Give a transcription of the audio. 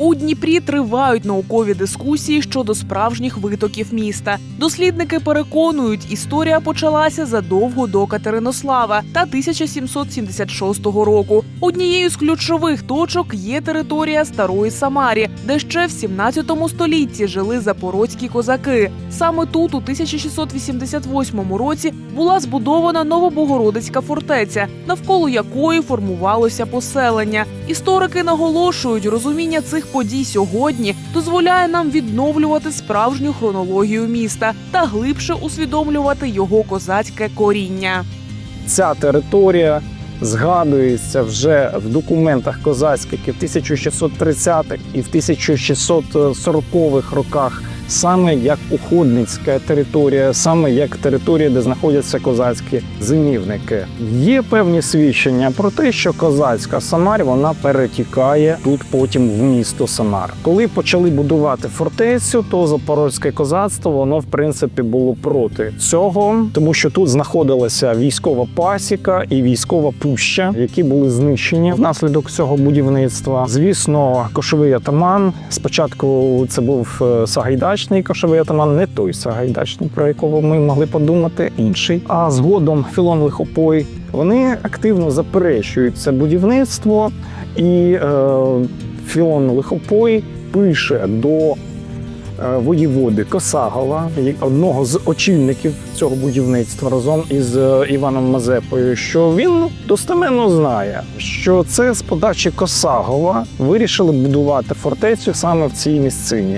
У Дніпрі тривають наукові дискусії щодо справжніх витоків міста. Дослідники переконують, історія почалася задовго до Катеринослава та 1776 року. Однією з ключових точок є територія Старої Самарі, де ще в 17 столітті жили запорозькі козаки. Саме тут, у 1688 році, була збудована Новобогородицька фортеця, навколо якої формувалося поселення. Історики наголошують, розуміння цих подій сьогодні дозволяє нам відновлювати справжню хронологію міста та глибше усвідомлювати його козацьке коріння. Ця територія згадується вже в документах козацьких і в 1630-х і в 1640-х роках саме як уходницька територія, саме як територія, де знаходяться козацькі зимівники. Є певні свідчення про те, що козацька Самар вона перетікає тут потім в місто Самар. Коли почали будувати фортецю, то запорозьке козацтво воно в принципі було проти цього, тому що тут знаходилася військова пасіка і військова пуща, які були знищені внаслідок цього будівництва. Звісно, кошовий атаман. Спочатку це був е, Сагайдачний кошовий атаман, не той Сагайдачний, про якого ми могли подумати, інший. А згодом Філон Лихопой вони активно заперечують це будівництво, і е, Філон Лихопой пише до е, воєводи Косагова, одного з очільників цього будівництва, разом із е, Іваном Мазепою, що він достеменно знає, що це з подачі Косагова вирішили будувати фортецю саме в цій місцині.